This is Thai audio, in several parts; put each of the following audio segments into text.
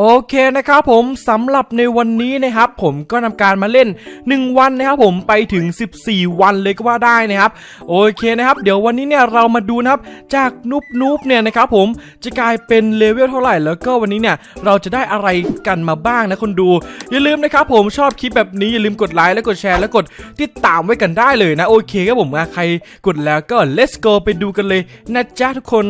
โอเคนะครับผมสำหรับในวันนี้นะครับผมก็นำการมาเล่น 1 วันนะครับผมไปถึง 14 วันเลยก็ว่าได้นะครับโอเคนะครับ เดี๋ยววันนี้เนี่ยเรามาดูนะครับจากนุบนุบเนี่ยนะครับผมจะกลายเป็นเลเวลเท่าไหร่แล้วก็วันนี้เนี่ยเราจะได้อะไรกันมาบ้างนะคนดู อย่าลืมนะครับผมชอบคลิปแบบนี้อย่าลืมกดไลค์และกดแชร์และกดติดตามไว้กันได้เลยนะโอเคครับผมใครกดแล้วก็ let's go ไปดูกันเลยนะจ๊ะทุกคน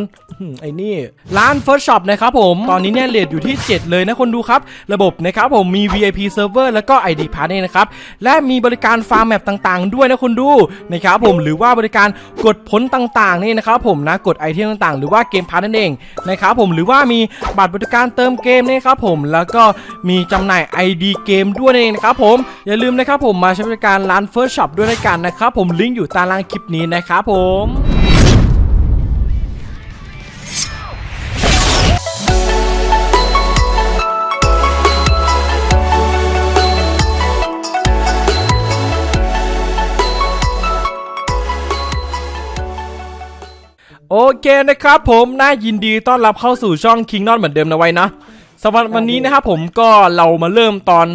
ไอ้นี่ร้าน First Shop นะครับผมตอนนี้เนี่ยเลทอยู่ที่ 7 เลยยนะคนดูครับ ระบบนะครับผมมี VIP Server แล้วก็ ID Pass เนี่ยนะครับ และมีบริการฟาร์มแมปต่างๆ ด้วยนะคนดูนะครับผมหรือว่าบริการกดผลต่างๆนี่นะครับผมนะกดไอเทมต่างๆ หรือว่าเกมพาร์นั่นเองนะครับผมหรือว่ามีบัตรบริการเติมเกมนี่ครับผมแล้วก็มีจำหน่าย ID เกมด้วยนั่นเองนะครับผมอย่าลืมนะครับผมมาใช้บริการร้าน First Shop ด้วยนกันนะครับผมลิงก์อยู่ใตารางคลิปนี้นะครับผม โอเคนะครับผมน่ายินดีต้อนรับเข้าสู่ช่อง King n o t เหมือนเดิมนะไว้นะสำหรับวันนี้นะครับผมก็เรามาเริ่มตอน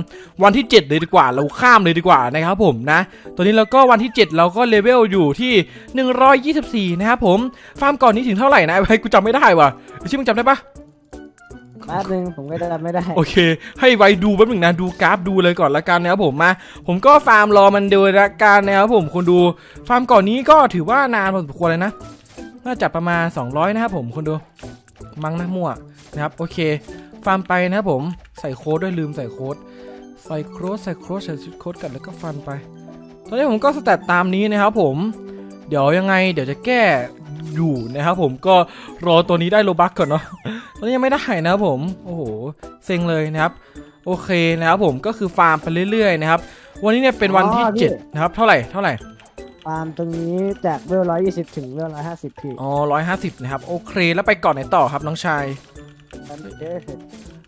วันที่ 7 เลยดีกว่าเราข้ามเลยดีกว่านะครับผมนะตอนนี้เราก็วันที่ 7 เราก็เลเวลอยู่ที่ 124 นะครับผมฟาร์มก่อนนี้ถึงเท่าไหร่นะไอ้ไว้กูจำไม่ได้ว่ะไอ้ชิมึงจำได้ปะแป๊บนึงผมก็จำไม่ได้ โอเค ให้ไว้ดูแป๊บหนึงนะดูกราฟดูเลยก่อนละกันนะครับผมมาผมก็ฟาร์มรอมันดูละกันนะครับผมคนดูฟาร์มก่อนนี้ก็ถือว่านานพอสมควรเลยนะ น่าจะประมาณ 200 นะครับผมคนดู มั้งนะมั่วนะครับ โอเค ฟาร์มไปนะครับผม ใส่โค้ดด้วยลืมใส่โค้ด ใส่โค้ดใส่โค้ดใส่โค้ดกันแล้วก็ฟันไป ตอนนี้ผมก็สแตทตามนี้นะครับผม เดี๋ยวยังไงเดี๋ยวจะแก้อยู่นะครับผมก็รอตัวนี้ได้โลบักก่อนเนาะ ตอนนี้ยังไม่ได้นะครับผม โอ้โห เซ็งเลยนะครับ โอเคนะครับผมก็คือฟาร์มไปเรื่อยๆนะครับ วันนี้เนี่ยเป็นวันที่อ๋อพี่7นะครับ เท่าไหร่ เท่าไหร่ ฟาร์มตรงนี้จากเวลร้อยยี่สิบถึงเวลร้อยห้าสิบพี่อ๋อร้อยห้าสิบนะครับ โอเค แล้วไปก่อนไหนต่อครับน้องชายตอนนี้เจอ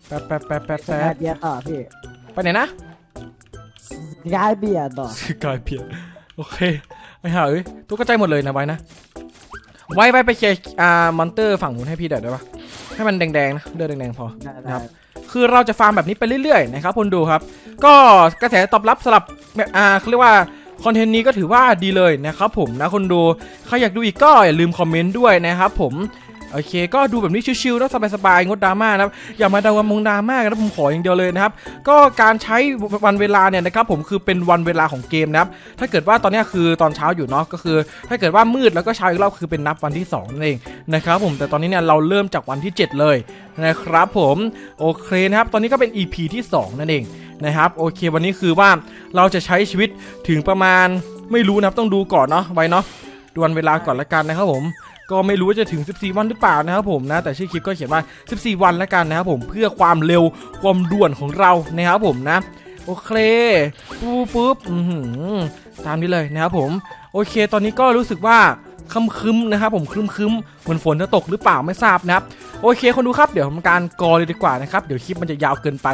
แป๊บแป๊บแป๊บแป๊บสกาแป๊ยบเบียร์ต่อพี่ไปไหนนะสกายเบียร์ต่อคือกายเพียนโอเคไม่หาเอ้ยตัวกระจายหมดเลยนะไว้นะไว้ไว้ไปเคลียร์อ่ามอนเตอร์ฝั่งนู้นให้พี่เดี๋ยวได้ปะให้มันแดงๆนะเลือดแดงๆพอได้นะครับได้คือเราจะฟาร์มแบบนี้ไปเรื่อยๆนะครับคนดูครับ ก็กระแสตอบรับสำหรับแบบอ่าเขาเรียกว่า คอนเทนต์นี้ก็ถือว่าดีเลยนะครับผมนะคนดู ใครอยากดูอีกก็อย่าลืมคอมเมนต์ด้วยนะครับผม โอเค ก็ดูแบบนี้ชิวๆแล้วสบายๆงดดราม่านะครับอย่ามาดาวมงดราม่ากันนะผมขออย่างเดียวเลยนะครับก็การใช้วันเวลาเนี่ยนะครับผมคือเป็นวันเวลาของเกมนะครับถ้าเกิดว่าตอนนี้คือตอนเช้าอยู่เนาะก็คือ ถ้าเกิดว่ามืดแล้วก็เช้าอีกรอบคือเป็นนับวันที่2นั่นเองนะครับผมแต่ตอนนี้เนี่ยเราเริ่มจากวันที่ 7 เลยนะครับผมโอเคนะครับตอนนี้ก็เป็น EP ที่ 2 นั่นเองนะครับโอเควันนี้คือว่าเราจะใช้ชีวิตถึงประมาณไม่รู้นะครับต้องดูก่อนเนาะไว้เนาะดูวันเวลาก่อนละกันนะครับผม ก็ไม่รู้ว่าจะถึง 14 วันหรือเปล่านะครับผมนะ แต่ชื่อคลิปก็เขียนว่า 14 วันละกันนะครับผมเพื่อความเร็วความด่วนของเรานะครับผมนะ โอเคปุ๊บปุ๊บตามนี้เลยนะครับผม โอเค ตอนนี้ก็รู้สึกว่าครึมคึมนะครับผมคึมคึมเหมือนฝนจะตกหรือเปล่าไม่ทราบนะครับ โอเคคนดูครับเดี๋ยวทำการกอเลยดีกว่านะครับ เดี๋ยวคลิปมันจะยาวเกินไป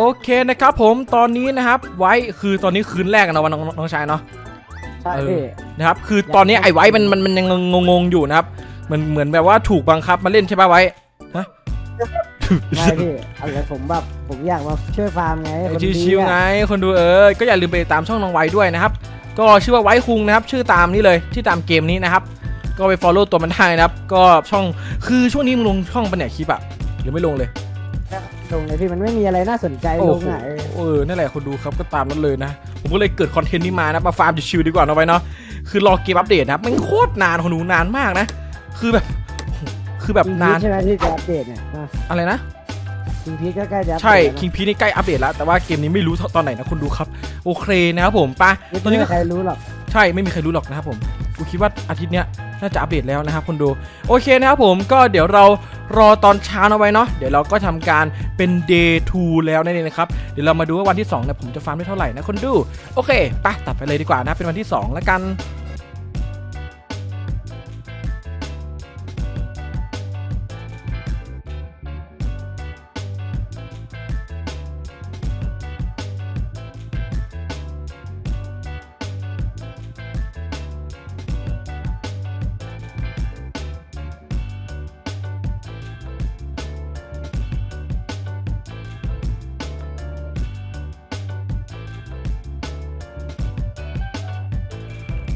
โอเคนะครับผมตอนนี้นะครับไว้คือตอนนี้คืนแรกอะนะวันน้องน้องชายเนาะใช่เออพี่ นะครับคือตอนนี้ไอ้ไว้มันมันมันยังงงๆอยู่นะครับเหมือนเหมือนแบบว่าถูกบังคับมาเล่นใช่ป่ะไว้ฮะใช่พี่อะไรผมแบบผมอยากมาช่วยฟาร์มไงคนดีชิวๆไง อะคนดูเออ ก็อย่าลืมไปตามช่องน้องไว้ด้วยนะครับ ก็ชื่อว่าไว้คุงนะครับ ชื่อตามนี้เลย ที่ตามเกมนี้นะครับ ก็ไป follow ตัวมันได้นะครับ ก็ช่อง คือช่วงนี้มึงลงช่องปะเนี่ยคลิปอะหรือไม่ลงเลย ตรงเลยพี่มันไม่มีอะไรน่าสนใจโอ้ลโหงอะเออเออนั่นแหละคนดูครับก็ตามนั้นเลยนะ ผมก็เลยเกิดคอนเทนต์นี้มานะมาฟาร์มจะชิวดีกว่าเนาะไว้เนาะคือรอเกมอัปเดตนะครับมันโคตรนานคนดูนานมากนะ คือแบบ คือแบบคิงนาพีนชใช่ไหมที่จะอัปเดตเนี่ยอะอะไรนะคิงพีชก็ใกล้จะอัปเดตใช่แล้วนะคิงพีนี่ใกล้อัปเดตแล้วแต่ว่าเกมนี้ไม่รู้ตอนไหนนะคนดูครับ โอเคนะครับผมไปะไม่ตอนนี้มีก็ใครรู้หรอกใช่ไม่มีใครรู้หรอกนะครับผม กูคิดว่าอาทิตย์เนี้ยน่าจะอัปเดตแล้วนะครับคนดูโอเคนะครับผมก็เดี๋ยวเรารอตอนเช้าเอาไว้เนาะเดี๋ยวเราก็ทำการเป็น day 2 แล้วนั่นเองนะครับเดี๋ยวเรามาดูว่าวันที่2เนี่ยผมจะฟาร์มได้เท่าไหร่นะคนดูโอเคไปตัดไปเลยดีกว่านะเป็นวันที่ 2 แล้วกัน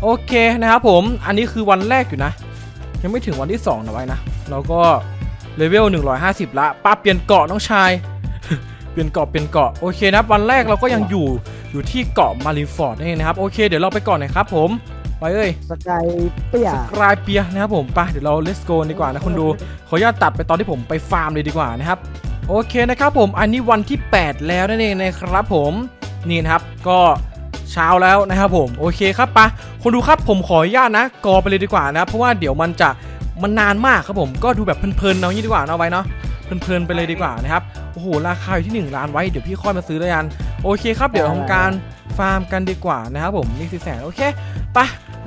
โอเคนะครับผมอันนี้คือวันแรกอยู่นะ ยังไม่ถึงวันที่2นะไว้นะเราก็เลเวล150 ละป้าเปลี่ยนเกาะน้องชาย เปลี่ยนเกาะเปลี่ยนเกาะโอเคนะครับวันแรกเราก็ยังอยู่อยู่ที่เกาะมาริฟอร์ดนั่นเองนะครับโอเค เดี๋ยวเราไปก่อนนะครับผมไปเอ้ยสกายเปียกลายเปียนะครับผมไปเดี๋ยวเรา let's go ดีกว่านะคุณดูขออนุญาตตัดไปตอนที่ผมไปฟาร์มเลยดีกว่านะครับโอเคนะครับผมอันนี้วันที่ 8 แล้วนั่นเองนะครับผมนี่นะครับก็ เช้าแล้วนะครับผมโอเคครับปะคนดูครับผมขออนุญาตนะ กอไปเลยดีกว่านะ เพราะว่าเดี๋ยวมันจะมันนานมากครับผมก็ดูแบบเพลินๆเอางี้ดีกว่าเอาไว้เนาะเพลินๆไปเลยดีกว่านะครับโอ้โหราคาอยู่ที่ 1 ล้านไว้เดี๋ยวพี่ค่อยมาซื้อเลยกันโอเคครับเดี๋ยวทำการฟาร์มกันดีกว่านะครับผมนี่คือแสนโอเคไป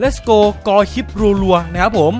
let's go กอคลิปรัวๆนะครับผม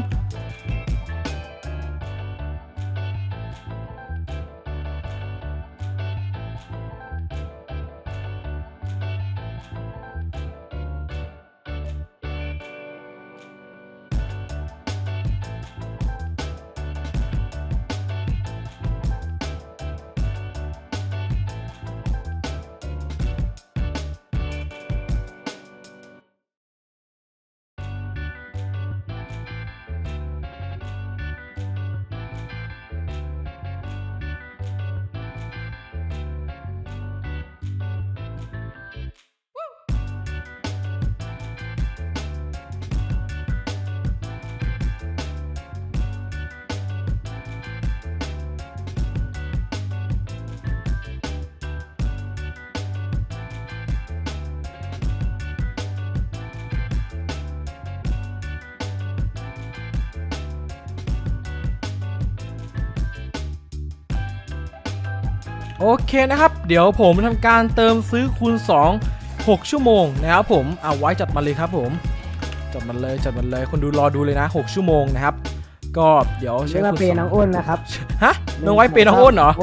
โอเคนะครับ เดี๋ยวผมทำการเติมซื้อคูณ 2 6 ชั่วโมงนะครับผมเอาไว้จัดมาเลยครับผมจัดมันเลยจัดมันเลยคนดูรอดูเลยนะ 6 ชั่วโมงนะครับ ก็เดี๋ยวใช้เรียกว่าคูณเปย์สน้อองงอ้นนะครับฮะน้องไว้เป็นน้องอ้นเหรอโ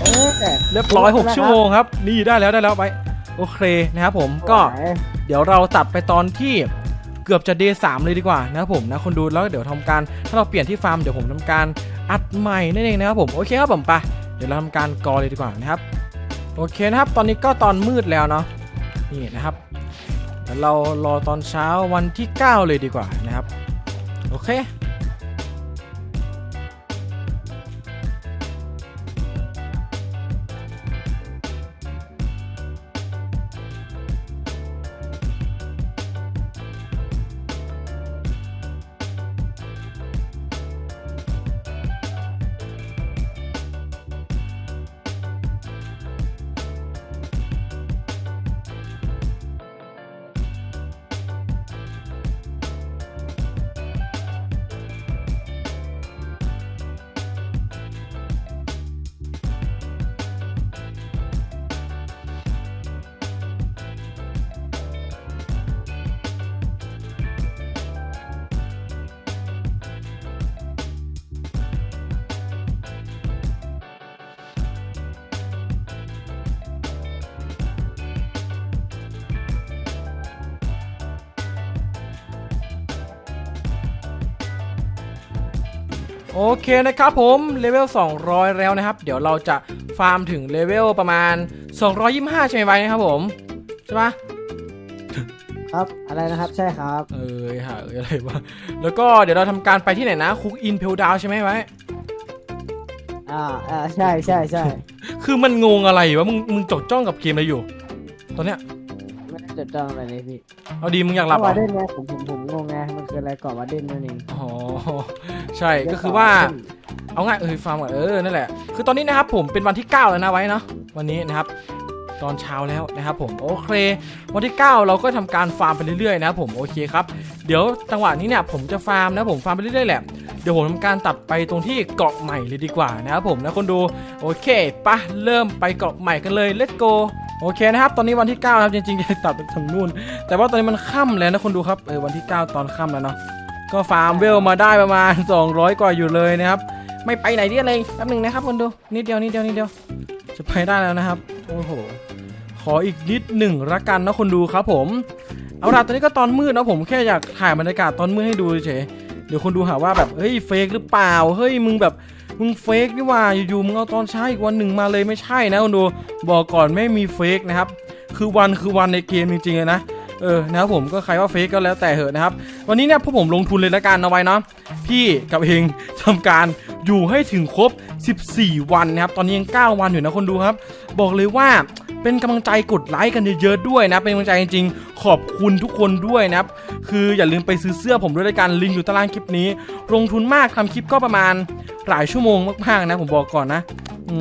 เออเรียบร้อย 6 ชั่วโมงครับ นี่ได้แล้วได้แล้วไปโอเคนะครับผมก็เดี๋ยวเราตัดไปตอนที่เกือบจะเดย์สามเลยดีกว่านะครับผมนะคนดูแล้วเดี๋ยวทำการถ้าเราเปลี่ยนที่ฟาร์มเดี๋ยวผมทำการอัดใหม่นั่นเองนะครับผมโอเคครับผมไปเดี๋ยวเราทำการกอเลยดีกว่านะครับ โอเคนะครับ ตอนนี้ก็ตอนมืดแล้วเนาะ นี่นะครับเดี๋ยวเรารอตอนเช้าวันที่ 9 เลยดีกว่านะครับ โอเค เคนะครับผมเลเวล 200 แล้วนะครับ เดี๋ยวเราจะฟาร์มถึงเลเวลประมาณ 225 ใช่ไหมไว้นะครับผมใช่ปะครับอะไรนะครับใช่ครับ เอ้ยหาเอ้ยอะไรวะแล้วก็เดี๋ยวเราทำการไปที่ไหนนะคุกอินเพลดาวใช่ไหมไว้ อ่าอ่าใช่ใช่ใช่คือมันงงอะไรวะมึงมึงจดจ้องกับเกมอะไรอยู่ ตอนเนี้ย ไม่ได้จดจ้องอะไรเลยพี่เอาดีมึงอยากหลับเหรวาอเดนไงผมผมผมงงไงมันคืออะไรก่อนวาเดนนั่นเองอ๋อใช่ก็คือว่า เอาง่ายเออฟาร์มก่อนเออนั่นแหละคือตอนนี้นะครับผมเป็นวันที่ 9 แล้วนะไว้เนาะวันนี้นะครับ ตอนเช้าแล้วนะครับผมโอเค วันที่ 9 เราก็ทำการฟาร์มไปเรื่อยๆนะครับผมโอเคครับเดี๋ยวจังหวะนี้เนี่ยผมจะฟาร์มนะผมฟาร์มไปเรื่อยๆแหละเดี๋ยวผมทำการตัดไปตรงที่เกาะใหม่เลยดีกว่านะครับผมนะคนดูโอเคปะเริ่มไปเกาะใหม่กันเลย let's go โอเคนะครับ ตอนนี้วันที่ 9 ครับจริงๆจะตัดไปทางนู่น แต่ว่าตอนนี้มันค่ำแล้วนะคนดูครับเออวันที่ 9 ตอนค่ำแล้วเนาะก็ฟาร์มเวลมาได้ประมาณ 200 กว่าอยู่เลยนะครับ ไม่ไปไหนเดียวเลยแป๊บหนึงนะครับคนดูนิดเดียวนิดเดียวนิดเดียว จะไปได้แล้วนะครับโอ้โหขออีกนิดหนึ่งละกันนะคนดูครับผม เอาล่ะตอนนี้ก็ตอนมืดนะผมแค่อยากถ่ายบรรยากาศตอนมืดให้ดูเฉยเดี๋ยวคนดูหาว่าแบบเฮ้ยเฟกหรือเปล่าเฮ้ยมึงแบบ มึงเฟกนี่ว่าอยู่ๆมึงเอาตอนเช้าอีกวันหนึ่งมาเลยไม่ใช่นะคนดูบอกก่อนไม่มีเฟกนะครับคือวันคือวันในเกมจริงๆนะเออนะครับผมก็ใครว่าเฟกก็แล้วแต่เหอะนะครับ วันนี้เนี่ยพวกผมลงทุนเลยละกันเอาไว้เนาะพี่กับเองทำการอยู่ให้ถึงครบ 14 วันนะครับ ตอนนี้ยัง 9 วันอยู่นะคนดูครับ บอกเลยว่า เป็นกำลังใจกดไลค์กันเยอะๆด้วยนะ เป็นกำลังใจจริงๆ ขอบคุณทุกคนด้วยนะครับ คืออย่าลืมไปซื้อเสื้อผมด้วยละกันลิงก์อยู่ใต้ล่างคลิปนี้ ลงทุนมากทำคลิปก็ประมาณหลายชั่วโมงมากๆนะ ผมบอกก่อนนะ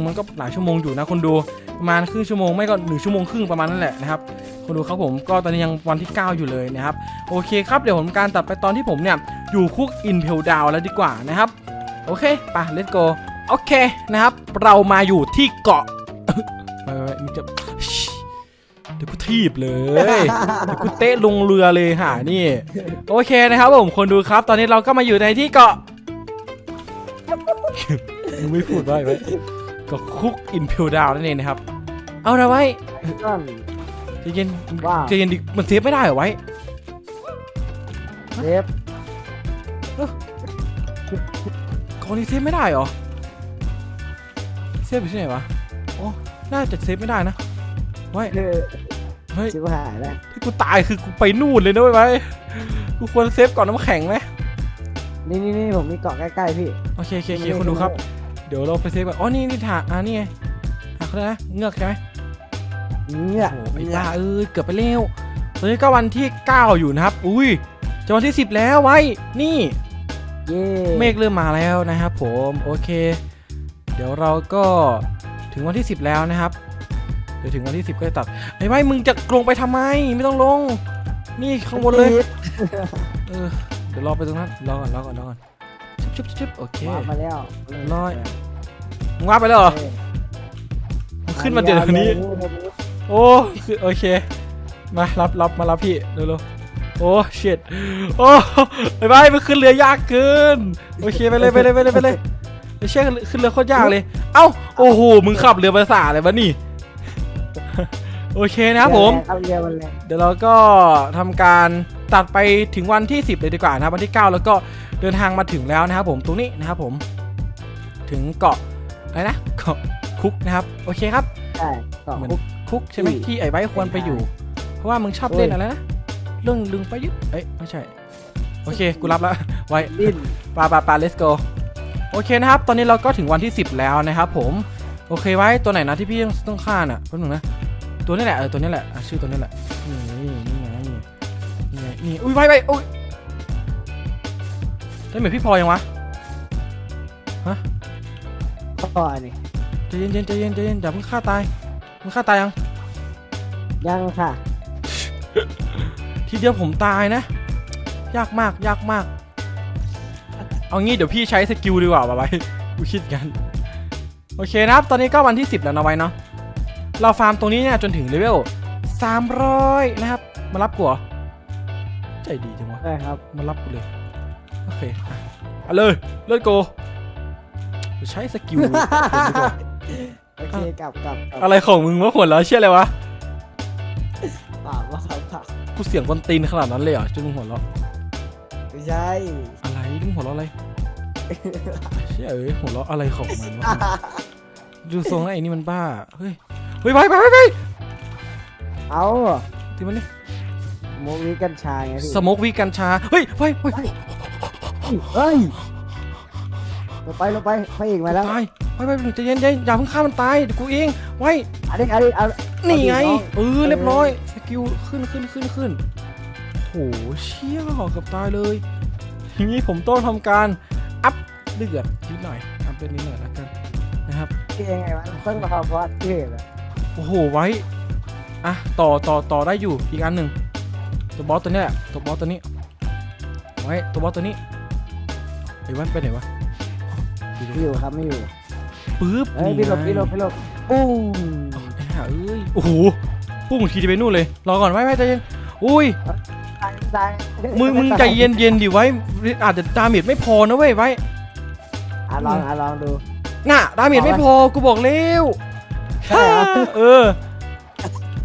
มันก็หลายชั่วโมงอยู่นะคนดู ประมาณครึ่งชั่วโมงไม่ก็หนึ่งชั่วโมงครึ่งประมาณนั้นแหละนะครับคนดูครับผมก็ตอนนี้ยังวันที่ 9 อยู่เลยนะครับ โอเคครับเดี๋ยวผมการตัดไปตอนที่ผมเนี่ยอยู่คุกอินเพลดาวแล้วดีกว่านะครับ โอเคไป let's go โอเคนะครับ เรามาอยู่ที่เกาะ ดี๋ยวกูทีบเลยเดี๋ยวกูเตะลงเรือเลยหานี่ โอเคนะครับผมคนดูครับ ตอนนี้เราก็มาอยู่ในที่เกาะมึงไม่พูดไว้ไว้เก็คุกอินเพลดาวนั่นเองนะครับ เอาละไว้ต้นใจเย็นว้าว ใจเย็นดิมันเซฟไม่ได้เหรอไว้ เซฟกองนี้เซฟไม่ได้เหรอ เซฟอยู่ที่ไหนวะอ๋อน่าจะเซฟไม่ได้นะไว้ เออ เฮ้ยชิบหายแล้วที่กูตายคือกูไปนู่นเลยนะเว้ยไว้กูควรเซฟก่อนน้ำแข็งไหมนี่นี่นี่ผมมีเกาะใกล้ๆพี่โอเคโอเคโอเคคนดูครับ เดี๋ยวเราไปเซฟก่อนอ๋อนี่นี่ถาอ่านี่ไงอะเขาเรียกนะเงือกใช่ไหมเนี่ยโอ้โหไอ้บ้าเอ้ยเกือบไปเร็วตอนนี้ก็วันที่ 9 อยู่นะครับ อุ้ยจะวันที่ 10 แล้วไว้ นี่เย่เมฆเริ่มมาแล้วนะครับผม โอเค เดี๋ยวเราก็ถึงวันที่ 10 แล้วนะครับ เดี๋ยวถึงวันที่10ก็จะตัดไอ้ไว้มึงจะลงไปทำไม ไม่ต้องลง นี่ข้างบนเลย เออ เดี๋ยวรอไปตรงนั้น รอก่อน รอก่อน รอก่อนชุบชุบชุบโอเค ว้ามาแล้วร้อย มึงว่าไปแล้วเหรอ มึงขึ้นมาเดี๋ยวนี้ โอ้คือโอเค มารับรับมารับพี่เร็วๆโอ้เชิดโอ้ไปไปมันขึ้นเรือยากเกิน โอเคไปเลยไปเลยไปเลยไปเลยไอ้เชี่ยขึ้นเรือโคตรยากเลย เอ้า โอ้โห มึงขับเรือภาษาอะไรวะนี่ โอเคนะครับผม เอาเรือมันเลยเดี๋ยวเราก็ทำการตัดไปถึงวันที่ 10 เลยดีกว่านะครับ วันที่ 9 แล้วก็เดินทางมาถึงแล้วนะครับผมตรงนี้นะครับผม ถึงเกาะอะไรนะเกาะคุกนะครับ โอเคครับใช่เกาะเหมือนคุก คุกใช่ไหมที่ที่ไอ้ไว้ควรไปอยู่ เพราะว่ามึงชอบโอ้ยเล่นอะไรนะเรื่องลึงไปยึดเอ้ยไม่ใช่ โอเคกูรับแล้วไว้ ดิ้น ปาปาปา let's go โอเคนะครับ ตอนนี้เราก็ถึงวันที่ 10 แล้วนะครับผม โอเคไว้ตัวไหนนะที่พี่ต้องต้องฆ่าน่ะแป๊บนึงนะ ตัวนี้แหละเออตัวนี้แหละอะชื่อตัวนี้แหละนี่นี่ไงนี่ไงนี่อุ้ยไว้ไว้อุ้ยได้เหมือนพี่พลอยยังวะเกาะนี่ใจเย็นเย็นใจเย็นใจเย็นอย่าเพิ่งฆ่าตายมึงฆ่าตายยัง ยังค่ะ ทีเดียวผมตายนะ ยากมากยากมาก เอางี้เดี๋ยวพี่ใช้สกิลดีกว่าบาไว้กูคิดกัน โอเคนะครับ ตอนนี้ก็วันที่ 10 แล้วนะไว้เนาะ เราฟาร์มตรงนี้เนี่ยจนถึงเลเวล300 นะครับ มารับกูเหรอใจดีจังวะใช่ครับ มารับกูเลย โอเคอะเอาเลยเลิศโกใช้สกิลเป็นดีกว่า โอเคกลับกลับกลับอะไรของมึงวะหัวเราะเชี่ยอะไรวะปากว่าเขาผักกูเสียงคนตีนขนาดนั้นเลยเหรอจนมึงหัวเราะไม่ใช่อะไรมึงหัวเราะอะไรเชี่ยเอ้ยหัวเราะอะไรของมันวะ ดูทรงแล้วไอ้นี่มันบ้า เฮ้ย เฮ้ยไปไปไปไปเอาทีมันนี่โมมีกัญชาไงพี่สโมกวีกัญชา เฮ้ยไปไปเฮ้ยลงไปลงไปพระเอกมาแล้วตายไปไปใจเย็นใจเย็นอย่าเพิ่งฆ่ามันตายเดี๋ยวกูเองไว้อันนี้อันนี้เอานี่ไงเอาดิเออเรียบร้อยสกิลขึ้นขึ้นขึ้นขึ้นโหเชี่ยเกับตายเลยทีนี้ผมต้องทำการอัพเลือดนิดหน่อยอัพเลือดนิดหน่อยแล้วกันนะครับเก่งไงวะต้องมาเพราะว่าเท่เลย โอ้โหไว้อะต่อต่อต่อได้อยู่อีกอันหนึ่งตัวบอสตัวนี้แหละตัวบอสตัวนี้ไว้ตัวบอสตัวนี้ไอ้วันไปไหนวะอ๋อไม่อยู่ครับไม่อยู่ปึ๊บเฮ้ยพี่หลบพี่หลบพี่หลบปุ้งเอาไอ้ห่าเอ้ยโอ้โหพุ่งทีจะไปนู่นเลยรอก่อนไว้ไว้ใจเย็นอุ้ยตายตายมึงมึงใจเย็นเย็นดิไว้อาจจะดาเมจไม่พอนะเว้ยไว้อะลองอะลองดูน่ะดาเมจไม่พอกูบอกแล้ว ใช่เหรอเออ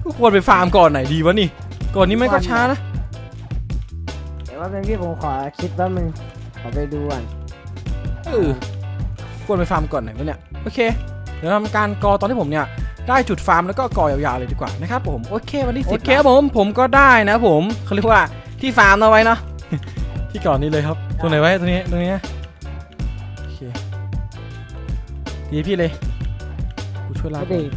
กูควรไปฟาร์มก่อนไหนดีวะนี่ ก่อนนี้ไม่ก็ช้านะ เดี๋ยวว่าเป็นพี่ผมขอคิดแป๊บนึงขอไปดูก่อนเออควรไปฟาร์มก่อนไหนวะเนี่ย โอเค เดี๋ยวทำการกอตอนที่ผมเนี่ยได้จุดฟาร์มแล้วก็ก่อยาวๆเลยดีกว่านะครับผม โอเควันที่สิบโอเคครับผมผมก็ได้นะผมเขาเรียกว่าที่ฟาร์มเอาไว้เนาะที่ก่อนนี้เลยครับ ตรงไหนไว้ตรงนี้ตรงนี้นะโอเคดีพี่เลยกูช่ วยลากไม่ดี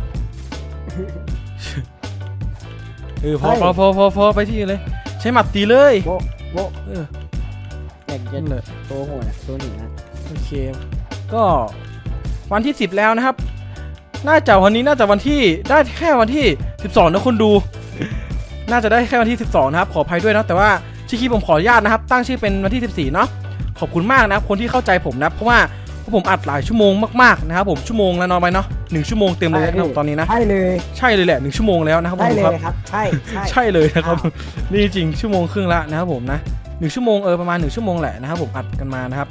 เออพอเฮ้ย พอพอพอพอไปที่เลย ใช้หมัดตีเลยโบะโบะเอออยากจะนั่นเลยโตโหดอะโตหนึ่งอะโอเค ก็วันที่ 10 แล้วนะครับ น่าจะวันนี้น่าจะวันที่ได้แค่วันที่ 12 นะคนดู น่าจะได้แค่วันที่ 12 นะครับ ขออภัยด้วยนะแต่ว่าชื่อคลิปผมขออนุญาตนะครับ ตั้งชื่อเป็นวันที่ 14 เนาะขอบคุณมากนะครับคนที่เข้าใจผมนะเพราะว่าพวก ผมอัดหลายชั่วโมงมากๆนะครับผมชั่วโมงแล้วนอนไปเนาะหนึ่งชั่วโมงเต็มเลยนะครับตอนนี้นะใช่เลยใช่เลยแหละหนึ่งชั่วโมงแล้วนะครับใช่ผมเลครับยครับ ใช่ใช่ใช่เลยนะครับนี่จริงชั่วโมงครึ่งละนะครับผมนะหนึ่งชั่วโมงเออประมาณหนึ่งชั่วโมงแหละนะครับผมอัดกันมานะครับ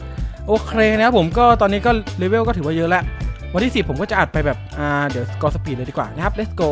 โอเคนะครับผมก็ตอนนี้ก็เลเวลก็ถือว่าเยอะแล้ววันที่10ผมก็จะอัดไปแบบอ่าเดี๋ยวกอสปีดเลยดีกว่านะครับ let's go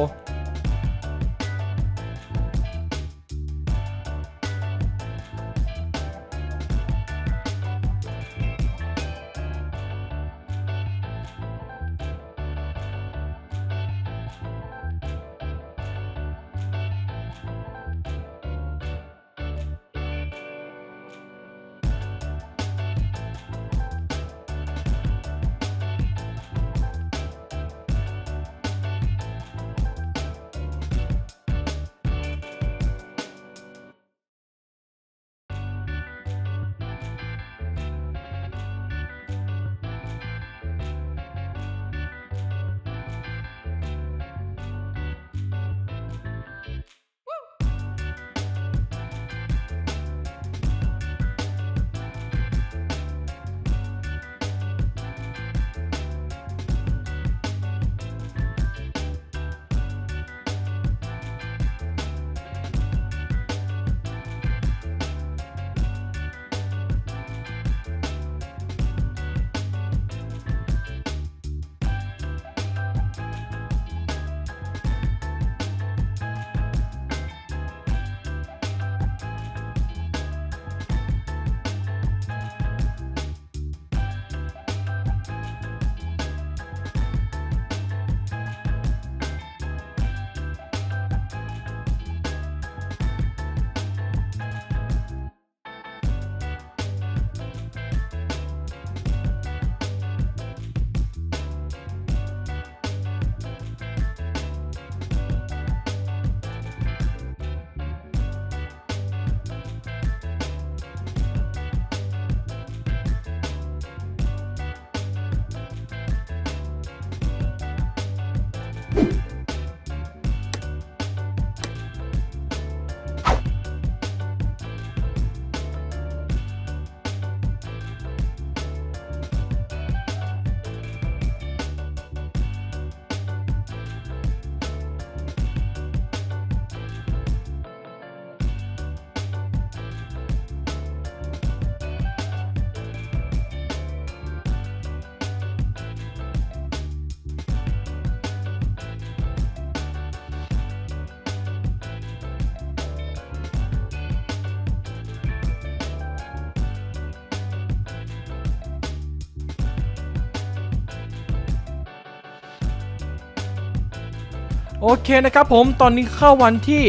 โอเคนะครับผมตอนนี้เข้าวันที่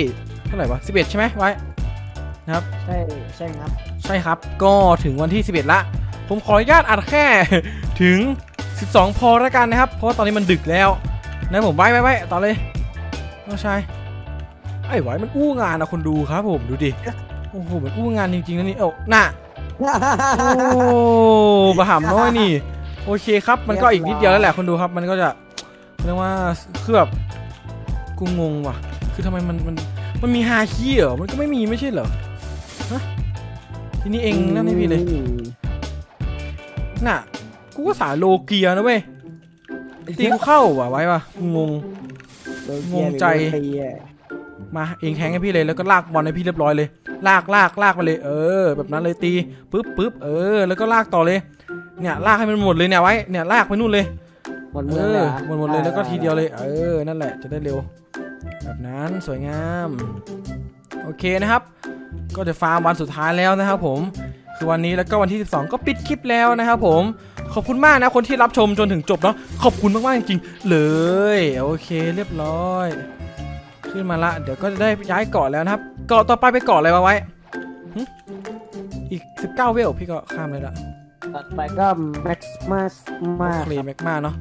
เท่าไหร่วะ11 ใช่ไหมไว้นะครับ ใช่ใช่ครับ ใช่ครับ ก็ถึงวันที่ 11 ละ ผมขออนุญาตอัดแค่ ถึง 12 พอแล้วกันนะครับ เพราะว่าตอนนี้มันดึกแล้วนะผมไว้ไว้ไว้ต่อเลยน้องชายไอ้ไว้มันอู้งานนะคนดูครับผมดูดิโอ้โหมันอู้งานจริงๆนะนี่เอ้าน่ะโอ้บะหำน้อยนี่ โอเคครับ มันก็อีกนิดเดียวแล้วแหละคนดูครับ มันก็จะเรียกว่าคือแบบ กูงงว่ะ คือทำไมมันมันมันมีฮาคีเหรอ มันก็ไม่มีไม่ใช่เหรอ ฮะ ทีนี้เองนั่นนี่พี่เลย น่ะ กูก็สายโลเกียนะเว้ย ตีกูเข้าว่ะไว้ว่ะกูงง งงใจ มาเองแทงให้พี่เลยแล้วก็ลากบอลให้พี่เรียบร้อยเลย ลากลากลากไปเลย เออ แบบนั้นเลยตีปึ๊บปึ๊บเออ แล้วก็ลากต่อเลย เนี่ยลากให้มันหมดเลยเนี่ยไว้ เนี่ยลากไปนู่นเลยห มดเอเมืองอเลยหมดหมดเลยแล้วก็ทีเดียวเลย เออ นั่นแหละจะได้เร็ว แบบนั้นสวยงาม โอเคนะครับ ก็จะฟาร์มวันสุดท้ายแล้วนะครับผม คือวันนี้แล้วก็วันที่ 12 ก็ปิดคลิปแล้วนะครับผม ขอบคุณมากนะคนที่รับชมจนถึงจบเนาะ ขอบคุณมากๆจริงๆเลย โอเคเรียบร้อย ขึ้นมาละ เดี๋ยวก็จะได้ย้ายเกาะแล้วนะครับ เกาะต่อไปไปเกาะอะไรมาไว้หึอีก 19 เวลพี่ก็ข้ามเลยละต่อไปก็แม็กซ์มาสมาโอเคแม็กมาเนาะ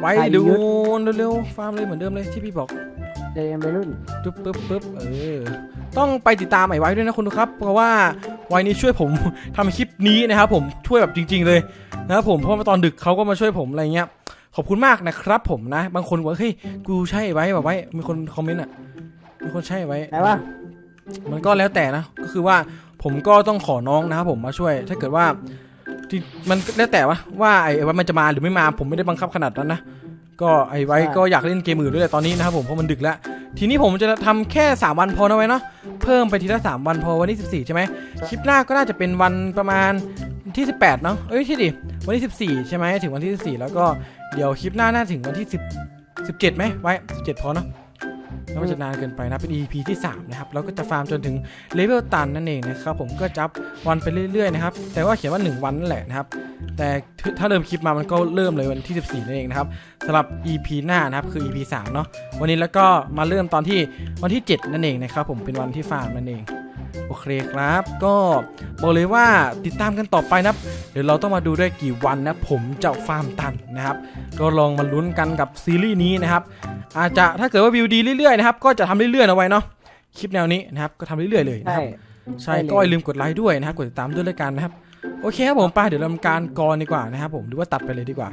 ไว้ใครยึดูดเร็วๆฟาร์มเลยเหมือนเดิมเลยที่พี่บอกเดมไปรุ่นปึ๊บปึ๊บปึ๊บเออต้องไปติดตามไอ้ไว้ด้วยนะคุณดูครับ เพราะว่าไว้นี้ช่วยผมทำคลิปนี้นะครับผมช่วยแบบจริง ๆ เลยนะครับผมเพราะว่าตอนดึกเขาก็มาช่วยผมอะไรเงี้ยขอบคุณมากนะครับผมนะ บางคนบอกว่าเฮ้ยกูใช่ไว้แบบไว้มีคนคอมเมนต์อะมีคนใช่ไว้ไหนวะมันก็แล้วแต่นะก็คือว่าผมก็ต้องขอน้องนะครับผมมาช่วย ถ้าเกิดว่า ที่มันก็แล้วแต่ว่าว่าไอ้ไว้มันจะมาหรือไม่มาผมไม่ได้บังคับขนาดนั้นนะ ก็ไอ้ไว้ก็อยากเล่นเกมอื่นด้วยแหละตอนนี้นะครับผมเพราะมันดึกแล้ว ทีนี้ผมจะทำแค่ 3 วันพอนะไว้เนาะเพิ่มไปทีละ 3 วันพอวันที่14 ใช่ไหมคลิปหน้าก็น่าจะเป็นวันประมาณที่ 18 เนาะเอ้ยที่ดิวันที่14 ใช่ไหมถึงวันที่ 14 แล้วก็เดี๋ยวคลิปหน้าน่าถึงวันที่10 17ไหมไว้17พอเนาะ แล้วมันจะนานเกินไปนะ เป็น EP ที่ 3 นะครับ เราก็จะฟาร์มจนถึงเลเวลตันนั่นเองนะครับ ผมก็จับวันไปเรื่อยๆนะครับ แต่ว่าเขียนว่า 1 วันนั่นแหละนะครับ แต่ถ้าเริ่มคลิปมามันก็เริ่มเลยวันที่ 14 นั่นเองนะครับสำหรับ EP หน้านะครับ คือ EP 3 เนาะ วันนี้แล้วก็มาเริ่มตอนที่วันที่ 7 นั่นเองนะครับ ผมเป็นวันที่ฟาร์มนั่นเอง โอเคครับ ก็บอกเลยว่าติดตามกันต่อไปนะครับ เดี๋ยวเราต้องมาดูด้วยกี่วันนะผมจะฟาร์มตันนะครับ ก็ลองมาลุ้นกันกับซีรีส์นี้นะครับ อาจจะถ้าเกิดว่าวิวดีเรื่อยๆนะครับก็จะทำเรื่อยๆเอาไว้เนาะคลิปแนวนี้นะครับก็ทำเรื่อยๆเลยนะใช่ครับใช่ได้เลยก็อย่าลืมกดไลค์ด้วยนะครับกดติดตามด้วยแล้วกันนะครับโอเคครับผมไปเดี๋ยวเราทำการกรดีกว่านะครับผมหรือว่าตัดไปเลยดีกว่า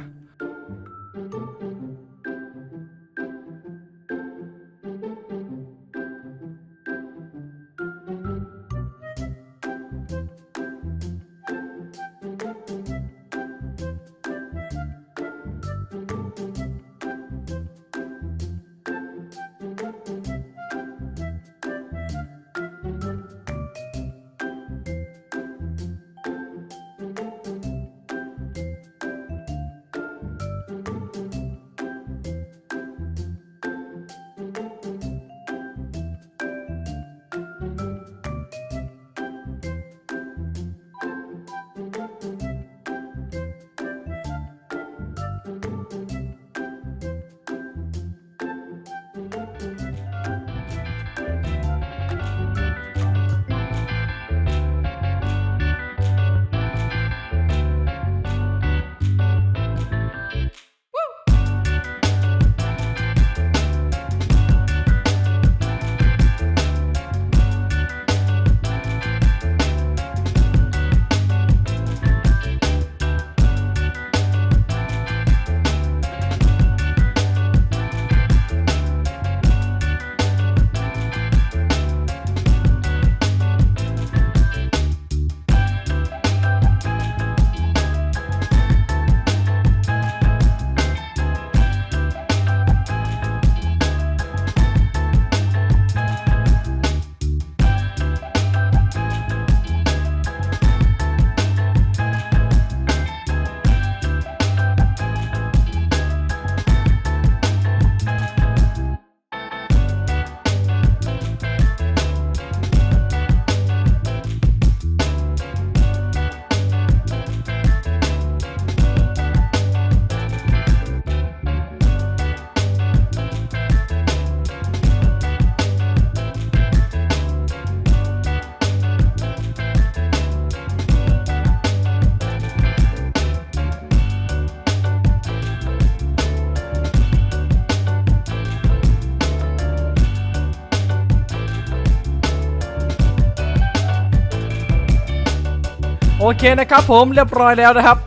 เคนะครับผมเรียบร้อยแล้วนะครับ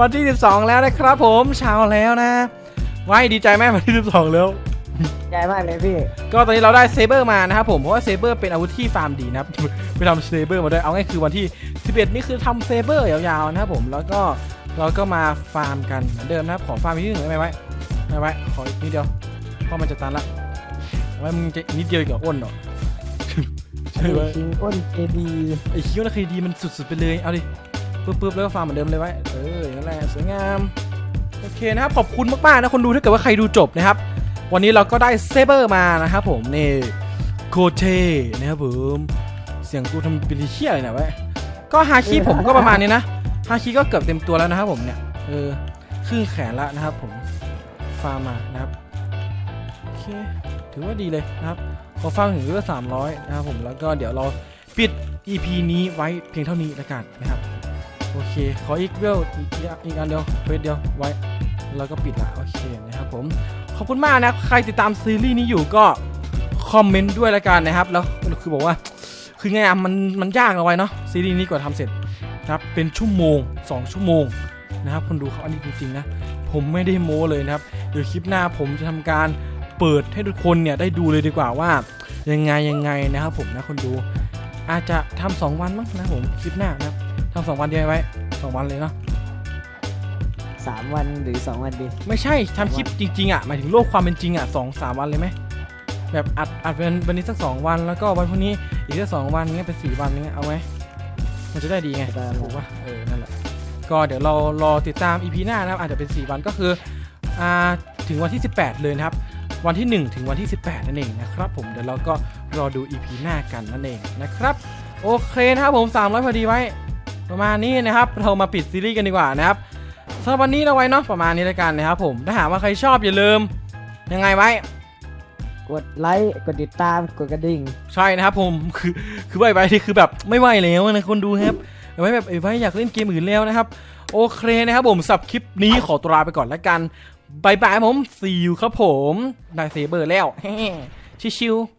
วันที่ 12 แล้วนะครับผมเช้าแล้วนะไว้ดีใจไหมวันที่ 12 แล้วใหญ่มากเลยพี่ ก็ตอนนี้เราได้เซเบอร์มานะครับผมเพราะว่าเซเบอร์เป็นอาวุธที่ฟาร์มดีนะครับ ไปทำเซเบอร์มาด้วยเอาง่ายคือวันที่ 11 นี่คือทำเซเบอร์ยาวๆนะครับผมแล้วก็เราก็มาฟาร์มกันเหมือนเดิมนะครับขอฟาร์มอีกนิดหนึ่งได้ไหมไว้ไม่ไว้ขออีกนิดเดียวเพราะมันจะตันละไว้มึงจะนิดเดียวอีกเหรออ้นเหรอ ใช่ไหมคิงอ้นเจดีไอ้คิ้วนะคดีมันสุดๆไปเลย เอาดิปึ๊บๆแล้วก็ฟาร์มเหมือนเดิมเลยไว้ เออนั่นแหละสวยงาม โอเคนะครับ ขอบคุณมากๆนะคนดูถ้าเกิดว่าใครดูจบนะครับ วันนี้เราก็ได้เซเบอร์มานะครับผมนี่โคเทนะครับผม เสียงกูทำเป็นเชี่ยอะไรเนี่ยไว้ก็ฮาคิผมก็ประมาณนี้นะฮาคิก็เกือบเต็มตัวแล้วนะครับผมเนี่ยเออครึ่งแขนละนะครับผมฟาร์มมานะครับโอเคถือว่าดีเลยนะครับ ขอฟังถึงเรื่องสามร้อยนะครับผมแล้วก็เดี๋ยวเราปิด EP นี้ไว้เพียงเท่านี้แล้วกันนะครับ โอเค ขออีกเวลอีกอีกอันเดียวเวทเดียวไว้ แล้วก็ปิดละโอเคนะครับผม ขอบคุณมากนะ ใครติดตามซีรีส์นี้อยู่ก็คอมเมนต์ด้วยแล้วกันนะครับ แล้วคือบอกว่า คือไงอะมันมันยากเอาไว้เนาะซีรีส์นี้กว่าทำเสร็จนะครับเป็นชั่วโมง 2 ชั่วโมงนะครับคนดูเขาอันนี้จริงๆนะ ผมไม่ได้โม้เลยนะครับ เดี๋ยวคลิปหน้าผมจะทำการ เปิดให้ทุกคนเนี่ยได้ดูเลยดีกว่าว่า ยังไงยังไงนะครับผมนะคนดู อาจจะทำสองวันมั้งนะผมคลิปหน้านะครับทำสองวันเดียวไว้สองวันเลยเนาะสามวันหรือสองวันดี ไม่ใช่ทำคลิปจริงๆอะหมายถึงโลกความเป็นจริงอะสองสามวันเลยไหมแบบอัดอัดเป็นวันนี้สักสองวันแล้วก็วันพรุ่งนี้อีกสักสองวันเงี้ยเป็นสี่วันเงี้ยเอาไหมมันจะได้ดีไงได้ถูกปะเออนั่นแหละก็เดี๋ยวเรารอติดตาม EP หน้านะครับอาจจะเป็น 4 วันก็คืออ่าถึงวันที่ 18 เลยนะครับ วันที่ 1 ถึงวันที่ 18 นั่นเองนะครับผมเดี๋ยวเราก็รอดู EP หน้ากันนั่นเองนะครับ โอเคนะครับผม 300 พอดีไว้ ประมาณนี้นะครับ เรามาปิดซีรีส์กันดีกว่านะครับสำหรับวันนี้เราไว้เนาะประมาณนี้แล้วกันนะครับผมถ้าหากว่าใครชอบอย่าลืม ยังไงไว้ กดไลค์กดติดตามกดกระดิ่ง ใช่นะครับผมคือคือไว้ไว้ที่คือแบบไม่ไหวแล้วนะคนดูครับไว้แบบไอ้ไว้อยากเล่นเกมอื่นแล้วนะครับ โอเคนะครับผมสำหรับคลิปนี้ขอตัวลาไปก่อนแล้วกัน บายบายผม see you ครับผมได้เซเบอร์แล้วชิวๆ